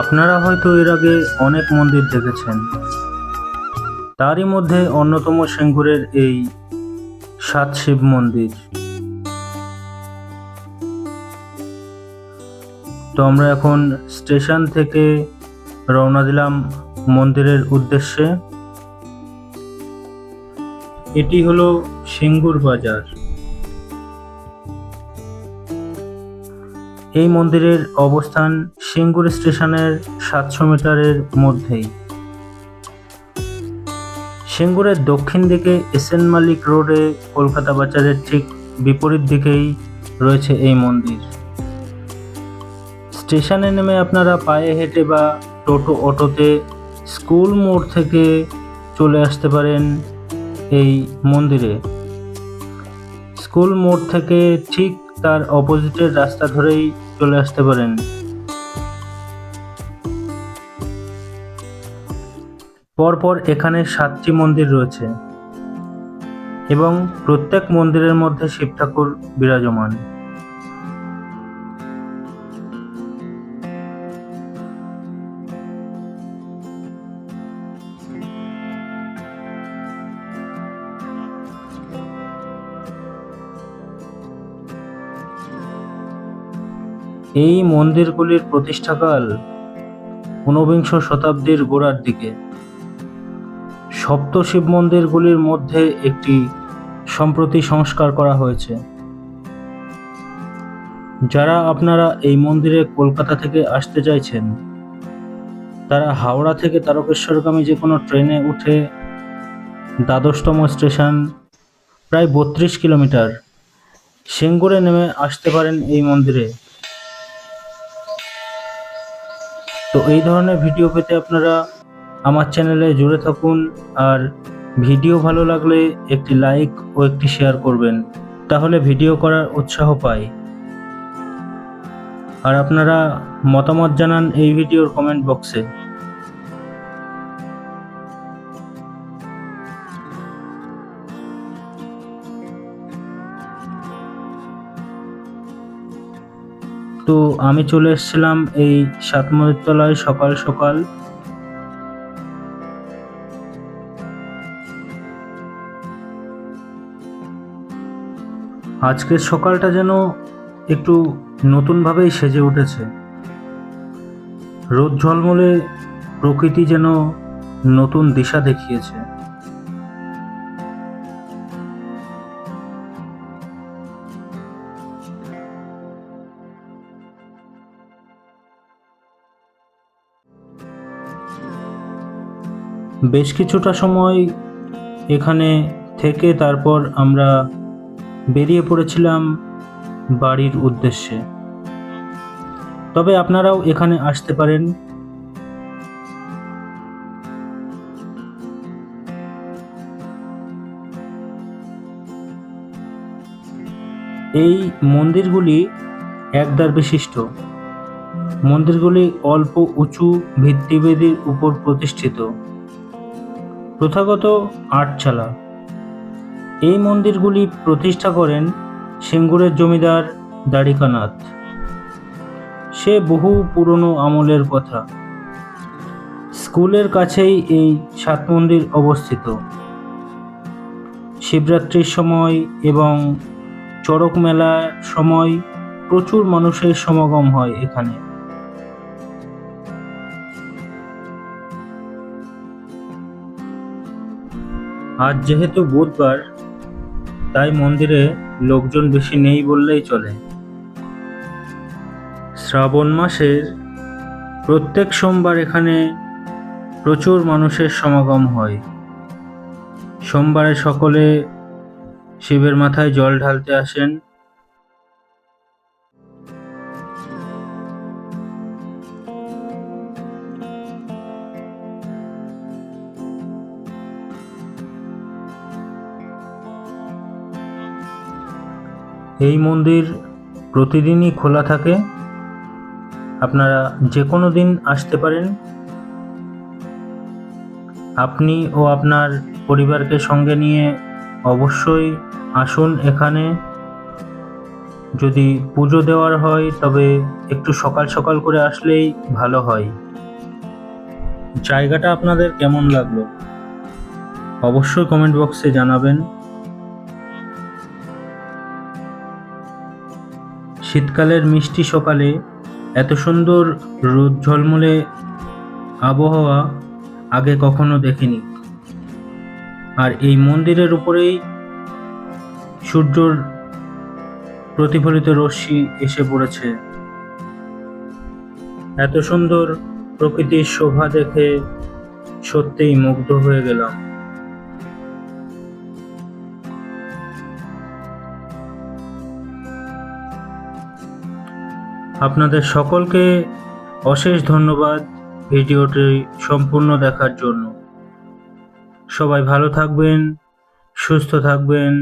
আপনারা হয়তো এর আগে অনেক মন্দির দেখেছেন। তারই মধ্যে অন্যতম সিঙ্গুরের এই সাত শিব মন্দির। তো আমরা এখন স্টেশন থেকে রওনা দিলাম মন্দিরের উদ্দেশ্যে। এটি হলো সিঙ্গুর বাজার। এই মন্দিরের অবস্থান সিঙ্গুর স্টেশনের সাতশো মিটারের মধ্যেই। সিঙ্গুরের দক্ষিণ দিকে এসএন মালিক রোডে কলকাতা বাজারের ঠিক বিপরীত দিকেই রয়েছে এই মন্দির। স্টেশনে নেমে আপনারা পায়ে হেঁটে বা টোটো অটোতে স্কুল মোড় থেকে চলে আসতে পারেন এই মন্দিরে। স্কুল মোড় থেকে ঠিক তার অপোজিটের রাস্তা ধরেই চলে আসতে পারেন পরপর এখানে সাতটি মন্দির রয়েছে এবং প্রত্যেক মন্দিরের মধ্যে শিব ঠাকুর বিরাজমান। এই মন্দিরগুলির প্রতিষ্ঠাকাল ঊনবিংশ শতাব্দীর গোড়ার দিকে। সপ্ত শিব মন্দিরগুলির মধ্যে একটি সম্প্রতি সংস্কার করা হয়েছে। যারা আপনারা এই মন্দিরে কলকাতা থেকে আসতে চাইছেন, তারা হাওড়া থেকে তারকেশ্বরগামী যে কোনো ট্রেনে উঠে দ্বাদশতম স্টেশন, প্রায় বত্রিশ কিলোমিটার, সেঙ্গুরে নেমে আসতে পারেন এই মন্দিরে। তো এই ধরনের ভিডিও পেতে আপনারা আমার চ্যানেলে জুড়ে থাকুন আর ভিডিও ভালো লাগলে একটি লাইক ও একটি শেয়ার করবেন, তাহলে ভিডিও করার উৎসাহ পাই। আর আপনারা মতামত জানান এই ভিডিওর কমেন্ট বক্সে তো আমি চলে এসেছিলাম এই সাতমদের তলায় সকাল সকাল। আজকের সকালটা যেন একটু নতুনভাবেই সেজে উঠেছে। রোদ ঝলমলে প্রকৃতি যেন নতুন দিশা দেখিয়েছে। বেশ কিছুটা সময় এখানে থেকে তারপর আমরা বেরিয়ে পড়েছিলাম বাড়ির উদ্দেশ্যে। তবে আপনারাও এখানে আসতে পারেন। এই মন্দিরগুলি একদার বিশিষ্ট। মন্দিরগুলি অল্প, উঁচু ভিত্তিবেদির উপর প্রতিষ্ঠিত। প্রথাগত আটচালা এই মন্দিরগুলি প্রতিষ্ঠা করেন সিঙ্গুরের জমিদার দ্বারিকানাথ। সে বহু পুরনো আমলের কথা। স্কুলের কাছেই এই সাত মন্দির অবস্থিত। শিবরাত্রির সময় এবং চড়ক মেলার সময় প্রচুর মানুষের সমাগম হয় এখানে। আজ যেহেতু বুধবার তাই মন্দিরে লোকজন বেশি নেই বললেই চলে। শ্রাবণ মাসের প্রত্যেক সোমবার এখানে প্রচুর মানুষের সমাগম হয়। সোমবারে সকলে শিবের মাথায় জল ঢালতে আসেন। এই মন্দির প্রতিদিনই খোলা থাকে। আপনারা যে কোনো দিন আসতে পারেন। আপনি ও আপনার পরিবারকে সঙ্গে নিয়ে অবশ্যই আসুন এখানে। যদি পুজো দেওয়ার হয়, তবে একটু সকাল সকাল করে আসলেই ভালো হয়। জায়গাটা আপনাদের কেমন লাগল? অবশ্যই কমেন্ট বক্সে জানাবেন। শীতকালের মিষ্টি সকালে এত সুন্দর রোদ ঝলমলে আবহাওয়া আগে কখনো দেখিনি। আর এই মন্দিরের উপরেই সূর্যর প্রতিফলিত রশ্মি এসে পড়েছে। এত সুন্দর প্রকৃতির শোভা দেখে সত্যিই মুগ্ধ হয়ে গেলাম। আপনাদের সকলকে অশেষ ধন্যবাদ ভিডিওটি সম্পূর্ণ দেখার জন্য। সবাই ভালো থাকবেন সুস্থ থাকবেন।